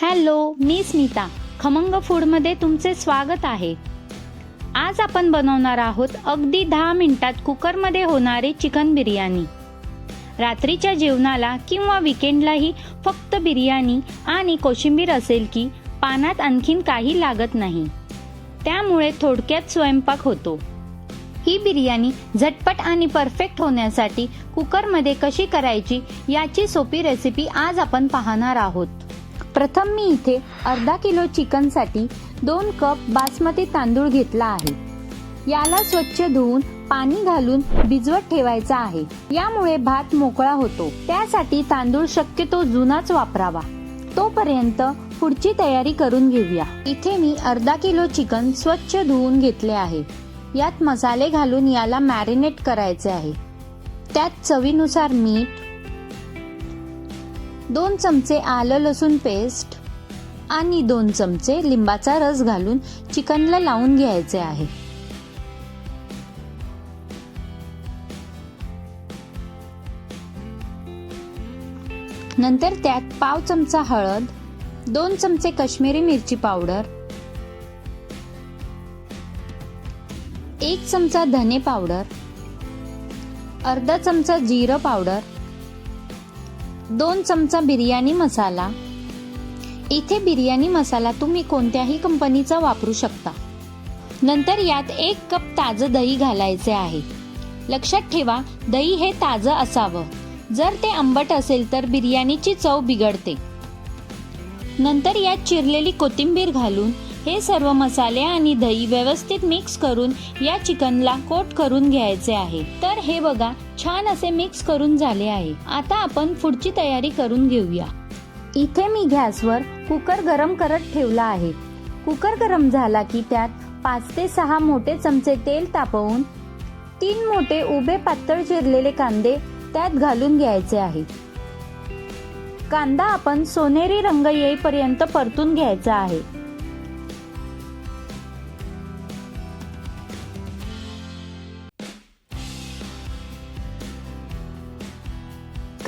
Hello मी स्मिता. खमंग फूडमध्ये तुमचे स्वागत आहे. आज आपण बनवणार आहोत अगदी दहा मिनिटात कुकरमध्ये होणारी चिकन बिर्याणी. रात्रीच्या जेवणाला किंवा विकेंडलाही फक्त बिर्याणी आणि कोशिंबीर असेल की पानात आणखीन काही लागत नाही. त्यामुळे थोडक्यात स्वयंपाक होतो. ही बिर्याणी झटपट आणि परफेक्ट होण्यासाठी कुकरमध्ये कशी करायची याची सोपी रेसिपी आज आपण पाहणार आहोत. प्रथम मी इथे अर्धा किलो चिकनसाठी दोन कप बासमती तांदूळ घेतला आहे. याला स्वच्छ धुवून पाणी घालून भिजवत ठेवायचा आहे. यामुळे भात मोकळा होतो. त्यासाठी तांदूळ शक्यतो जुनाच वापरावा. तोपर्यंत पुढची तयारी करून घेऊया. इथे मी अर्धा किलो चिकन स्वच्छ धुवून घेतले आहे. यात मसाले घालून याला मॅरिनेट करायचे आहे. त्यात चवीनुसार मीठ दोन चमचे आलं लसूण पेस्ट आणि दोन चमचे लिंबाचा रस घालून चिकनला लावून घ्यायचे आहे. नंतर त्यात पाव चमचा हळद दोन चमचे काश्मीरी मिरची पावडर एक चमचा धने पावडर अर्धा चमचा जिरं पावडर दोन चमचा बिर्याणी मसाला. इथे बिर्याणी मसाला तुम्ही कोणत्याही कंपनीचा वापरू शकता. नंतर यात एक कप ताजं दही घालायचे आहे. लक्षात ठेवा दही हे ताजं असावं. जर ते आंबट असेल तर बिर्याणीची चव बिघडते. नंतर यात चिरलेली कोथिंबीर घालून हे सर्व मसाले आणि दही व्यवस्थित मिक्स करून या चिकनला कोट करून घ्यायचे आहे. तर हे बघा छान असे मिक्स करून झाले आहे. आता आपण पुढची तयारी करून घेऊया. इथे मी गॅसवर कुकर गरम करत ठेवला आहे. कुकर गरम झाला की त्यात पाच ते सहा मोठे चमचे तेल तापवून तीन मोठे उभे पातळ चिरलेले कांदे त्यात घालून घ्यायचे आहे. कांदा आपण सोनेरी रंग येईपर्यंत परतून घ्यायचा आहे.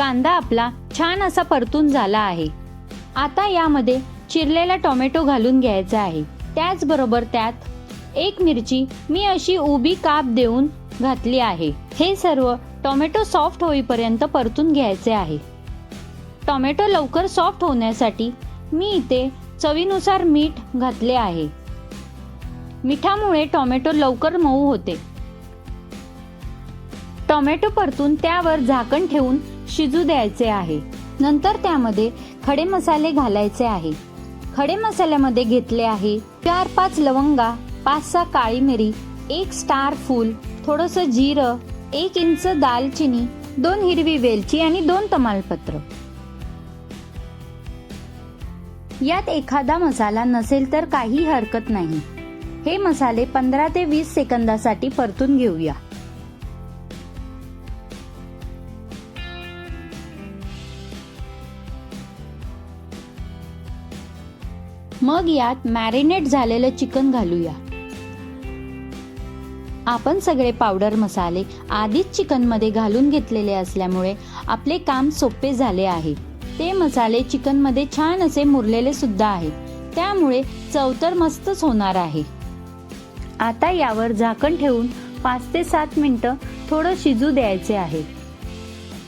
कांदा आपला छान असा परतून झाला आहे. आता यामध्ये चिरलेला टोमॅटो घालून घ्यायचा आहे. त्याचबरोबर त्यात एक मिरची मी अशी उभी काप देऊन घातली आहे. हे सर्व टोमॅटो सॉफ्ट होईपर्यंत परतून घ्यायचे आहे. टोमॅटो लवकर सॉफ्ट होण्यासाठी मी इथे चवीनुसार मीठ घातले आहे. मिठामुळे टोमॅटो लवकर मऊ होते. टोमॅटो परतून त्यावर झाकण ठेवून शिजू द्यायचे आहे. नंतर त्यामध्ये खडे मसाले घालायचे आहे. खडे मसाल्यामध्ये घेतले आहे चार पाच लवंगा पाच सहा काळी मिरी एक स्टार फूल थोडस जिरं एक इंच दालचिनी दोन हिरवी वेलची आणि दोन तमालपत्र. यात एखादा मसाला नसेल तर काही हरकत नाही. हे मसाले पंधरा ते वीस सेकंदासाठी परतून घेऊया. मग यात मॅरिनेट झालेलं चिकन घालूया. आपण सगळे पावडर मसाले आधीच चिकनमध्ये घालून घेतलेले असल्यामुळे आपले काम सोपे झाले आहे. ते मसाले चिकनमध्ये छान असे मुरलेले सुद्धा आहेत. त्यामुळे चव तर मस्तच होणार आहे. आता यावर झाकण ठेवून पाच ते सात मिनटं थोडं शिजू द्यायचे आहे.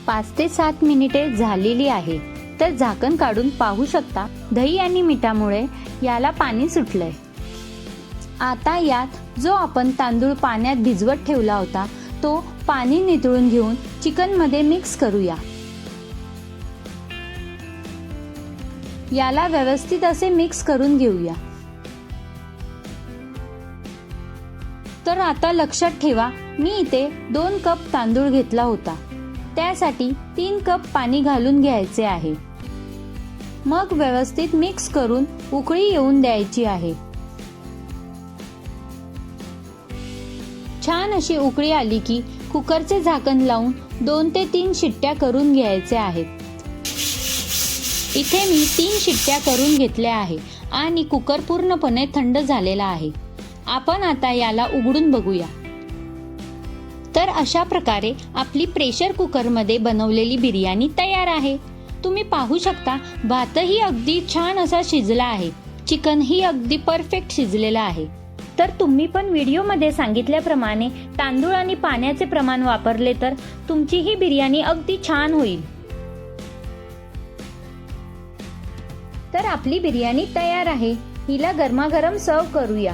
पाच ते सात मिनिटे झालेली आहे. तर झाकण काढून पाहू शकता दही आणि मिठामुळे याला पाणी सुटलंय. आता यात जो आपण तांदूळ पाण्यात भिजवत ठेवला होता तो पाणी नितळून घेऊन चिकनमध्ये मिक्स करूया. याला व्यवस्थित असे मिक्स करून घेऊया. तर आता लक्षात ठेवा मी इथे दोन कप तांदूळ घेतला होता. त्यासाठी तीन कप पाणी घालून घ्यायचे आहे. मग व्यवस्थित मिक्स करून उकळी येऊन द्यायची आहे. छान अशी उकळी आली की कुकरचे झाकण लावून दोन ते तीन शिट्ट्या करून घ्यायचे आहेत. इथे मी तीन शिट्ट्या करून घेतल्या आहे आणि कुकर पूर्णपणे थंड झालेला आहे. आपण आता याला उघडून बघूया. तर अशा प्रकारे आपली प्रेशर कुकरमध्ये बनवलेली बिर्याणी तयार आहे. तुम्ही पाहू शकता भातही अगदी छान असा शिजला आहे. चिकनही अगदी परफेक्ट शिजलेलं आहे. तर तुम्ही पण व्हिडिओमध्ये सांगितल्याप्रमाणे तांदूळ आणि पाण्याचे प्रमाण वापरले तर तुमची ही बिर्याणी अगदी छान होईल. तर आपली बिर्याणी तयार आहे. हिला गरमागरम सर्व करूया.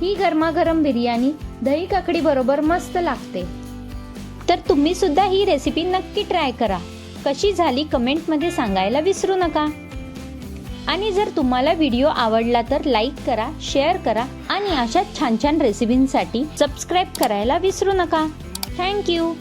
ही गरमागरम बिर्याणी दही काकडी बरोबर मस्त लागते. तर तुम्ही सुद्धा ही रेसिपी नक्की ट्राय करा. कशी झाली कमेंटमध्ये सांगायला विसरू नका. आणि जर तुम्हाला व्हिडिओ आवडला तर लाईक करा शेअर करा आणि अशा छान छान रेसिपींसाठी सबस्क्राईब करायला विसरू नका. थँक्यू